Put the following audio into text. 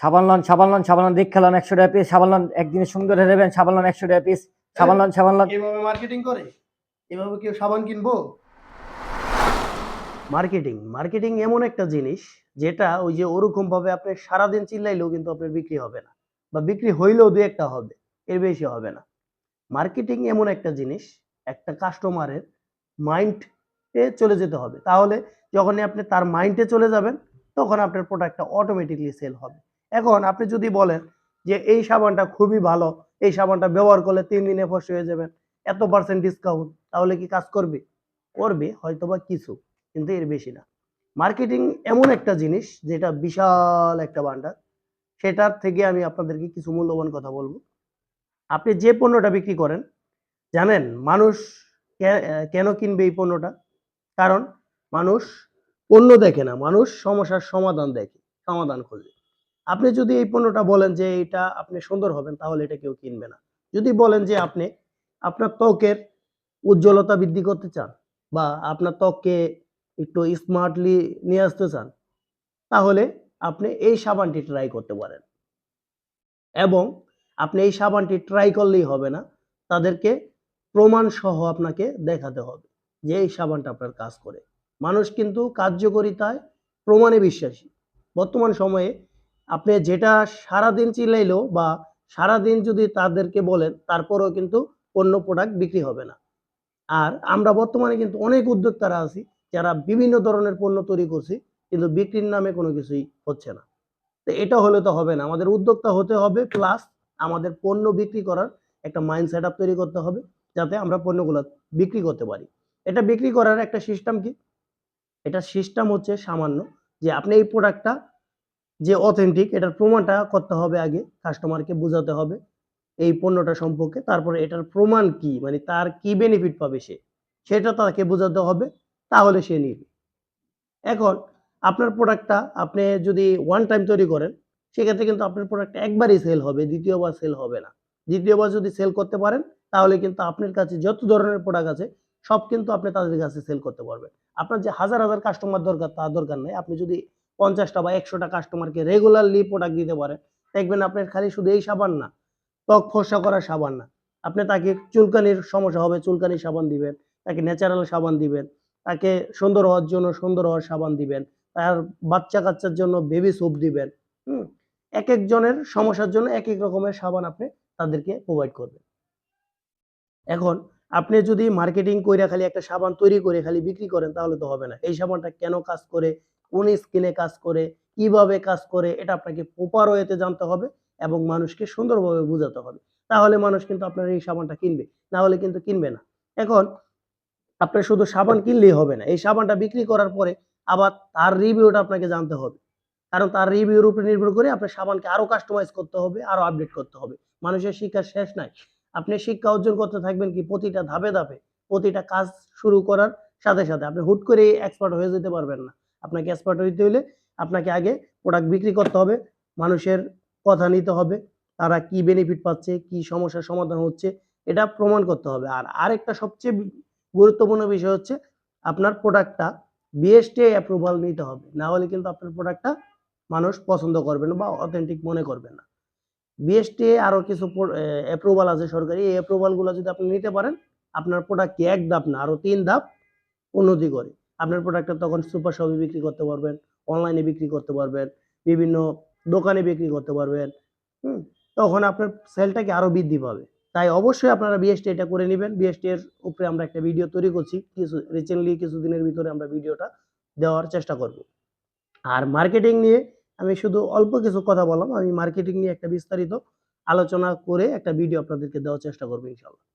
সাবান লন সাবান লন সাবান লন একশো টাকা পিস সাবান লন একদিনে সুন্দর হয়ে যাবেন সাবান লন একশো টাকা পিস সাবান লন সাবান এভাবে মার্কেটিং করে? এভাবে কেউ সাবান কিনবো? মার্কেটিং মার্কেটিং এমন একটা জিনিস যেটা ওই যে ওরকম ভাবে আপনি সারাদিন চিল্লাইলেও কিন্তু আপনার বিক্রি হবে না বা বিক্রি হইলেও দু একটা হবে এর বেশি হবে না। মার্কেটিং এমন একটা জিনিস একটা কাস্টমারের মাইন্ডে চলে যেতে হবে। তাহলে যখনই আপনি তার মাইন্ডে চলে যাবেন তখন আপনার প্রোডাক্টটা অটোমেটিকলি সেল হবে। এখন আপনি যদি বলেন যে এই সাবানটা খুবই ভালো, এই সাবানটা ব্যবহার করলে তিন দিনে ফস হয়ে যাবেন এত পার্সেন্ট ডিসকাউন্ট তাহলে কি কাজ করবে? করবে, হয়তোবা কিছু, কিন্তু এর বেশি না। মার্কেটিং এমন একটা জিনিস যেটা বিশাল একটা ভান্ডার সেটার থেকে আমি আপনাদেরকে কিছু মূল্যবান কথা বলব। আপনি যে পণ্যটা বিক্রি করেন, জানেন মানুষ কেন কিনবে এই পণ্যটা? কারণ মানুষ পণ্য দেখে না, মানুষ সমস্যার সমাধান দেখে, সমাধান খোঁজে। আপনি যদি এই পণ্যটা বলেন যে এটা আপনি সুন্দর হবেন, তাহলে এটা কেউ কিনবে না। যদি বলেন যে আপনি আপনার ত্বকের উজ্জ্বলতা বৃদ্ধি করতে চান বা আপনার ত্বককে একটু স্মার্টলি নিয়ে আসতে চান, তাহলে আপনি এই সাবানটি ট্রাই করতে পারেন। এবং আপনি এই সাবানটি ট্রাই করলেই হবে না, তাদেরকে প্রমাণ সহ আপনাকে দেখাতে হবে যে এই সাবানটা আপনার কাজ করে। মানুষ কিন্তু কার্যকরিতায় প্রমাণে বিশ্বাসী। বর্তমান সময়ে আপনি যেটা সারাদিন চিল্লাইলেও বা সারাদিন যদি তাদেরকে বলেন, তারপরেও কিন্তু অন্য প্রোডাক্ট বিক্রি হবে না। আর আমরা বর্তমানে কিন্তু অনেক উদ্যোক্তারা আছি, যারা বিভিন্ন ধরনের পণ্য তৈরি করছি, কিন্তু বিক্রির নামে কোনো কিছুই হচ্ছে না। তো এটা হলে তো হবে না। আমাদের উদ্যোক্তা হতে হবে প্লাস আমাদের পণ্য বিক্রি করার একটা মাইন্ড সেট আপ তৈরি করতে হবে, যাতে আমরা পণ্যগুলো বিক্রি করতে পারি। এটা বিক্রি করার একটা সিস্টেম কি? এটা সিস্টেম হচ্ছে সামান্য যে আপনি এই প্রোডাক্টটা যে অথেন্টিক এটার প্রমাণটা করতে হবে আগে কাস্টমারকে বোঝাতে হবে এই পণ্যটা সম্পর্কে, তারপরে এটার প্রমাণ কি মানে তার কি বেনিফিট পাবে সে, সেটা তাকে বোঝাতে হবে, তাহলে সে নিবে। এখন আপনার প্রোডাক্টটা আপনি যদি ওয়ান টাইম তৈরি করেন, সেক্ষেত্রে কিন্তু আপনার প্রোডাক্ট একবারই সেল হবে, দ্বিতীয়বার সেল হবে না। দ্বিতীয়বার যদি সেল করতে পারেন, তাহলে কিন্তু আপনার কাছে যত ধরনের প্রোডাক্ট আছে, সব কিন্তু আপনি তাদের কাছে সেল করতে পারবেন। আপনার যে হাজার হাজার কাস্টমার দরকার তা দরকার নেই। আপনি যদি পঞ্চাশটা বা একশোটা কাস্টমারকে রেগুলারলি প্রোডাক্ট দিতে পারেন দেখবেন আপনার খালি শুধু এই সাবান না, ত্বক ফর্সা করার সাবান না। আপনি তাকে চুলকানির সমস্যা হবে চুলকানির সাবান দিবেন, তাকে ন্যাচারাল সাবান দিবেন, তাকে সুন্দর হওয়ার জন্য সুন্দর হওয়ার সাবান দিবেন, তার বাচ্চা কাচ্চার জন্য বেবি স্যুপ দিবেন, হুম? এক একজনের সমস্যার জন্য এক এক রকমের সাবান আপনি তাদেরকে প্রোভাইড করবেন। এখন আপনি যদি মার্কেটিং করে খালি একটা সাবান তৈরি করে খালি বিক্রি করেন তাহলে তো হবে না। এই সাবানটা কেন কাজ করে কোন স্কিলে কাজ করে, কীভাবে কাজ করে, এটা আপনাকে প্রপার ওয়েতে জানতে হবে এবং মানুষকে সুন্দরভাবে বোঝাতে হবে। তাহলে মানুষ কিন্তু আপনার এই সাবানটা কিনবে, না হলে কিন্তু কিনবে না। এখন আপনার শুধু সাবান কিনলেই হবে না, এই সাবানটা বিক্রি করার পরে আবার তার রিভিউটা আপনাকে জানতে হবে। কারণ তার রিভিউর উপরে নির্ভর করে আপনার সাবানকে আরও কাস্টমাইজ করতে হবে, আরও আপডেট করতে হবে। মানুষের শিক্ষার শেষ নাই। আপনি শিক্ষা অর্জন করতে থাকবেন কি প্রতিটা ধাপে ধাপে, প্রতিটা কাজ শুরু করার সাথে সাথে। আপনি হুট করে এক্সপার্ট হয়ে যেতে পারবেন না। আপনাকে এক্সপার্ট হইতে হলে আপনাকে আগে প্রোডাক্ট বিক্রি করতে হবে, মানুষের কথা নিতে হবে, তারা কি বেনিফিট পাচ্ছে, কি সমস্যার সমাধান হচ্ছে, এটা প্রমাণ করতে হবে। আর আরেকটা সবচেয়ে গুরুত্বপূর্ণ বিষয় হচ্ছে আপনার প্রোডাক্টটা বিএসটি অ্যাপ্রুভাল নিতে হবে। না হলে কিন্তু আপনার প্রোডাক্টটা মানুষ পছন্দ করবে না বা অথেন্টিক মনে করবে না। বিএসটি আরও কিছু অ্যাপ্রুভাল আছে সরকারি, এই অ্যাপ্রুভালগুলো যদি আপনি নিতে পারেন, আপনার প্রোডাক্ট এক ধাপ না আরও তিন ধাপ উন্নতি করে। আপনার প্রোডাক্টটা তখন সুপার শপে বিক্রি করতে পারবেন অনলাইনে বিক্রি করতে পারবেন, বিভিন্ন দোকানে বিক্রি করতে পারবেন, হুম? তখন আপনার সেলটাকে আরও বৃদ্ধি পাবে। তাই অবশ্যই আপনারা বিএসটি এটা করে নেবেন। বিএসটি এর উপরে আমরা একটা ভিডিও তৈরি করছি। কিছু রিসেন্টলি কিছুদিনের ভিতরে আমরা ভিডিওটা দেওয়ার চেষ্টা করব। আর মার্কেটিং নিয়ে আমি শুধু অল্প কিছু কথা বললাম। আমি মার্কেটিং নিয়ে একটা বিস্তারিত আলোচনা করে একটা ভিডিও আপনাদেরকে দেওয়ার চেষ্টা করব ইনশাল্লাহ